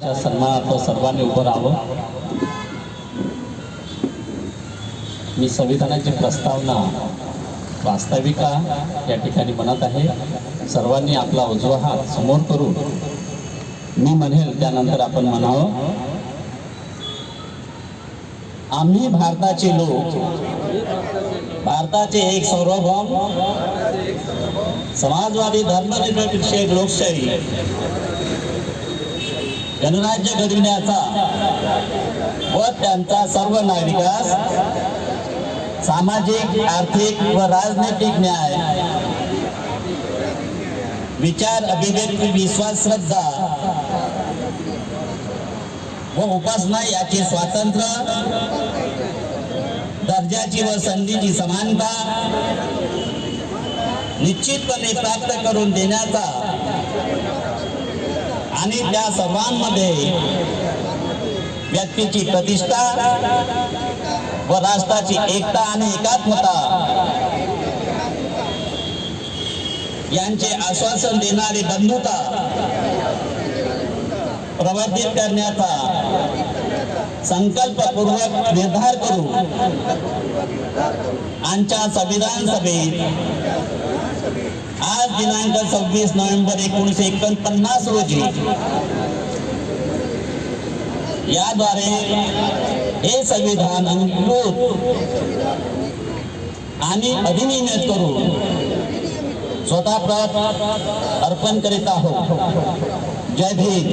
च्या सन्मानार्थ सर्वांनी उभं राहावं. मी संविधानाची प्रस्तावना वास्तविका या ठिकाणी म्हणत आहे. सर्वांनी आपला उजवा हात समोर करून मी म्हणेल त्यानंतर आपण म्हणावं आम्ही भारताचे लोक भारताचे एक सार्वभौम समाजवादी धर्मनिरपेक्ष लोकशाही गणराज्य घडविण्याचा व त्यांचा सर्व नागरिकास सामाजिक आर्थिक व राजनैतिक न्याय. विचार अभिव्यक्ती विश्वास श्रद्धा व उपासना याचे स्वातंत्र्य दर्जाची व संधीची समानता निश्चितपणे प्राप्त करून देण्याचा आणि त्या सर्वांमध्ये व्यक्तीची प्रतिष्ठा व राष्ट्राची एकता आणि एकात्मता यांचे आश्वासन देणारी बंधुता प्रवर्धित करण्याचा संकल्पपूर्वक निर्धार करू आमच्या संविधान सभेत आज दिनांक सव्वीस नोव्हेंबर एकोणीसशे एकोणपन्नास रोजी याद्वारे हे संविधान अंगीकृत आणि अधिनियमित करून स्वतः अर्पण करीत आहोत. जय भीम.